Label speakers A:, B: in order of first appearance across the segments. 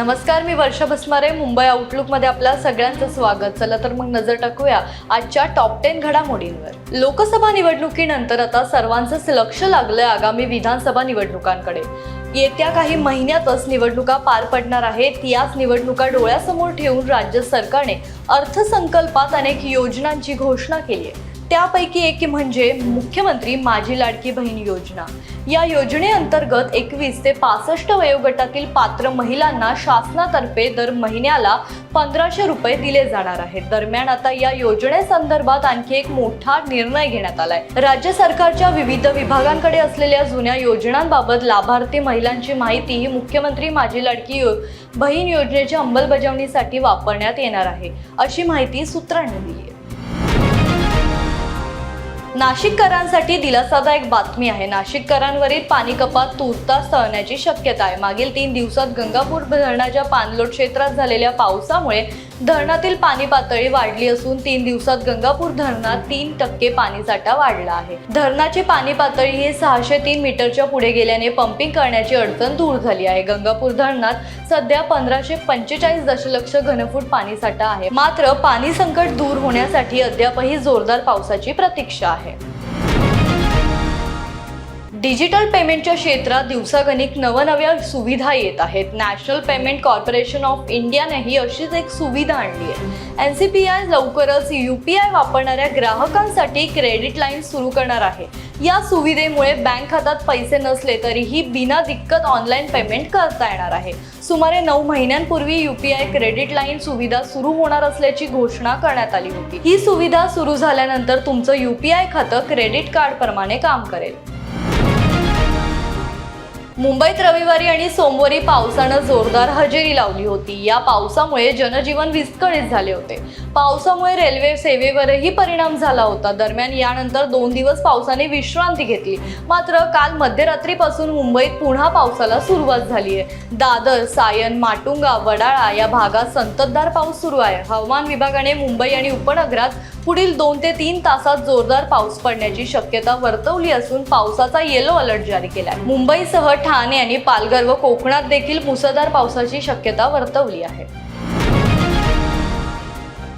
A: नमस्कार मी वर्षा भस्मारे मुंबई आउटलुकमध्ये आपल्या सगळ्यांचं स्वागत. चला तर मग नजर टाकूया आजच्या टॉप टेन घडामोडींवर. लोकसभा निवडणुकीनंतर आता सर्वांचंच लक्ष लागलंय आगामी विधानसभा निवडणुकांकडे. येत्या काही महिन्यातच निवडणुका पार पडणार आहेत याच निवडणुका डोळ्यासमोर ठेवून राज्य सरकारने अर्थसंकल्पात अनेक योजनांची घोषणा केली आहे. त्यापैकी एक म्हणजे मुख्यमंत्री माझी लाडकी बहीण योजना. या योजनेअंतर्गत एकवीस ते पासष्ट वयोगटातील पात्र महिलांना शासनातर्फे दर महिन्याला पंधराशे रुपये दिले जाणार आहेत. दरम्यान आता या योजनेसंदर्भात आणखी एक मोठा निर्णय घेण्यात आलाय. राज्य सरकारच्या विविध विभागांकडे असलेल्या जुन्या योजनांबाबत लाभार्थी महिलांची माहिती ही मुख्यमंत्री माझी लाडकी यो बहीण योजनेच्या अंमलबजावणीसाठी वापरण्यात येणार आहे. अशी माहिती सूत्रांनी दिली आहे. नाशिककरांसाठी दिलासादायक बातमी आहे. नाशिककरांवरील पाणी कपात तूर्तास टळण्याची शक्यता आहे. मागील तीन दिवसात गंगापूर धरणाच्या पाणलोट क्षेत्रात झालेल्या पावसामुळे धरणातील पाणी पातळी वाढली असून तीन दिवसात गंगापूर धरणात तीन टक्के पाणीसाठा वाढला आहे. धरणाची पाणी पातळी ही सहाशे तीन मीटरच्या पुढे गेल्याने पंपिंग करण्याची अडचण दूर झाली आहे. गंगापूर धरणात सध्या पंधराशे पंचेचाळीस दशलक्ष घनफूट पाणीसाठा आहे. मात्र पाणी संकट दूर होण्यासाठी अद्यापही जोरदार पावसाची प्रतीक्षा आहे. डिजिटल पेमेंटच्या क्षेत्रात दिवसागणिक नवनव्या सुविधा येत आहेत. नॅशनल पेमेंट कॉर्पोरेशन ऑफ इंडियाने ही अशीच एक सुविधा आणली आहे. एन सी पी आय लवकरच यू पी आय वापरणाऱ्या ग्राहकांसाठी क्रेडिट लाईन सुरू करणार आहे. या सुविधेमुळे बँक खात्यात पैसे नसले तरीही बिना दिक्कत ऑनलाईन पेमेंट करता येणार आहे. सुमारे नऊ महिन्यांपूर्वी U P I credit line सुविधा सुरू होणार असल्याची घोषणा करण्यात आली होती. ही सुविधा सुरू झाल्यानंतर तुमचं यू पी आय खातं क्रेडिट कार्डप्रमाणे काम करेल. मुंबईत रविवारी आणि सोमवारी पावसानं जोरदार हजेरी लावली होती. या पावसामुळे जनजीवन विस्कळीत झाले होते. पावसामुळे रेल्वे सेवेवरही परिणाम झाला होता. दरम्यान यानंतर दोन दिवस पावसाने विश्रांती घेतली. मात्र काल मध्यरात्रीपासून मुंबईत पुन्हा पावसाला सुरुवात झाली आहे. दादर सायन माटुंगा वडाळा या भागात संततधार पाऊस सुरू आहे. हवामान विभागाने मुंबई आणि उपनगरात पुढील दोन ते तीन तासात जोरदार पाऊस पडण्याची शक्यता वर्तवली असून पावसाचा येलो अलर्ट जारी केला आहे मुंबईसह ठाणे आणि पालघर व कोकणात देखील मुसळधार पावसाची शक्यता वर्तवली आहे.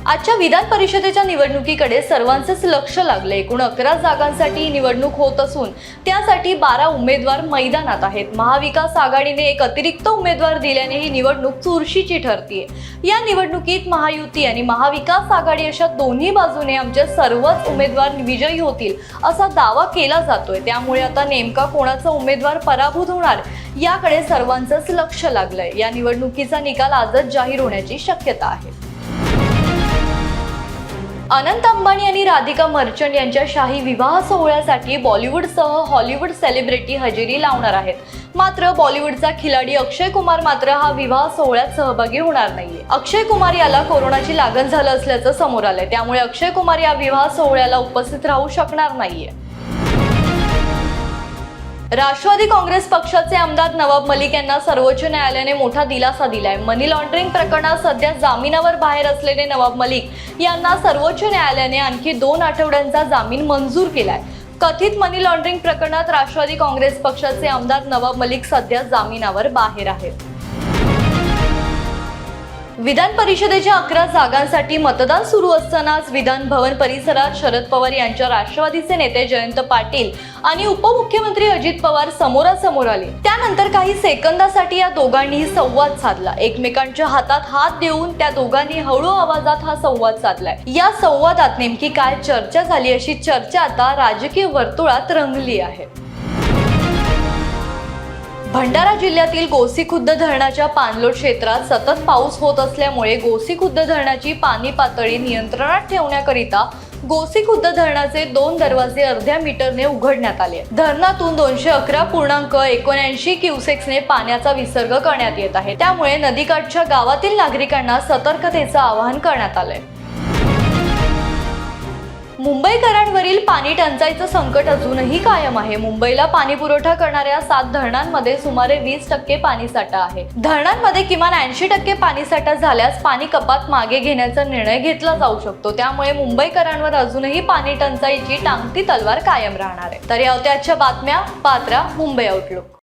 A: आजच्या विधान परिषदेच्या निवडणुकीकडे सर्वांचेच लक्ष लागले एकूण अकरा जागांसाठी ही निवडणूक होत असून त्यासाठी बारा उमेदवार मैदानात आहेत. महाविकास आघाडीने एक अतिरिक्त उमेदवार दिल्याने ही निवडणूक चुरशीची ठरतीये. या निवडणुकीत महायुती आणि महाविकास आघाडी अशा दोन्ही बाजूने आमचे सर्वच उमेदवार विजयी होतील असा दावा केला जातोय. त्यामुळे आता नेमका कोणाचा उमेदवार पराभूत होणार याकडे सर्वांचंच लक्ष लागलंय. या निवडणुकीचा निकाल आजच जाहीर होण्याची शक्यता आहे. अनंत अंबानी आणि राधिका मर्चंट यांच्या शाही विवाह सोहळ्यासाठी बॉलिवूडसह हॉलिवूड सेलिब्रिटी हजेरी लावणार आहेत. मात्र बॉलिवूडचा खिलाडी अक्षय कुमार मात्र हा विवाह सोहळ्यात सहभागी होणार नाहीये. अक्षय कुमार याला कोरोनाची लागण झालं असल्याचं समोर आलंय. त्यामुळे अक्षय कुमार या विवाह सोहळ्याला उपस्थित राहू शकणार नाहीये. राष्ट्रवादी काँग्रेस पक्षाचे आमदार नवाब मलिक यांना सर्वोच्च न्यायालयाने मोठा दिलासा दिलाय. मनी लॉन्ड्रिंग प्रकरणात सध्या जामिनावर बाहेर असलेले नवाब मलिक यांना सर्वोच्च न्यायालयाने आणखी दोन आठवड्यांचा जामीन मंजूर केलाय. कथित मनी लॉन्ड्रिंग प्रकरणात राष्ट्रवादी काँग्रेस पक्षाचे आमदार नवाब मलिक सध्या जामिनावर बाहेर आहेत. विधान परिषदेच्या अकरा जागांसाठी मतदान सुरू असतानाच विधान भवन परिसरात शरद पवार यांच्या राष्ट्रवादीचे नेते जयंत पाटील आणि उपमुख्यमंत्री अजित पवार समोरासमोर आले. त्यानंतर काही सेकंदासाठी या दोघांनीही संवाद साधला. एकमेकांच्या हातात हात देऊन त्या दोघांनी हळू आवाजात हा संवाद साधलाय. या संवादात नेमकी काय चर्चा झाली अशी चर्चा आता राजकीय वर्तुळात रंगली आहे. भंडारा जिल्ह्यातील गोसीखुद्द धरणाच्या पाणलोट क्षेत्रात सतत पाऊस होत असल्यामुळे गोसीखुद्द धरणाची पाणी पातळी नियंत्रणात ठेवण्याकरिता गोसीखुद्द धरणाचे दोन दरवाजे अर्ध्या मीटरने उघडण्यात आले. धरणातून दोनशे अकरा पूर्णांक एकोणऐंशी क्युसेक्सने पाण्याचा विसर्ग करण्यात येत आहे. त्यामुळे नदीकाठच्या गावातील नागरिकांना सतर्कतेचं आवाहन करण्यात आलंय. मुंबईकरांवरील पाणी टंचाईचं संकट अजूनही कायम आहे. मुंबईला पाणी पुरवठा करणाऱ्या सात धरणांमध्ये सुमारे वीस टक्के पाणीसाठा आहे. धरणांमध्ये किमान ऐंशी टक्के पाणीसाठा झाल्यास पाणी कपात मागे घेण्याचा निर्णय घेतला जाऊ शकतो. त्यामुळे मुंबईकरांवर अजूनही पाणी टंचाईची टांगती तलवार कायम राहणार आहे. तर या होत्या आजच्या बातम्या. पात्रा मुंबई आउटलुक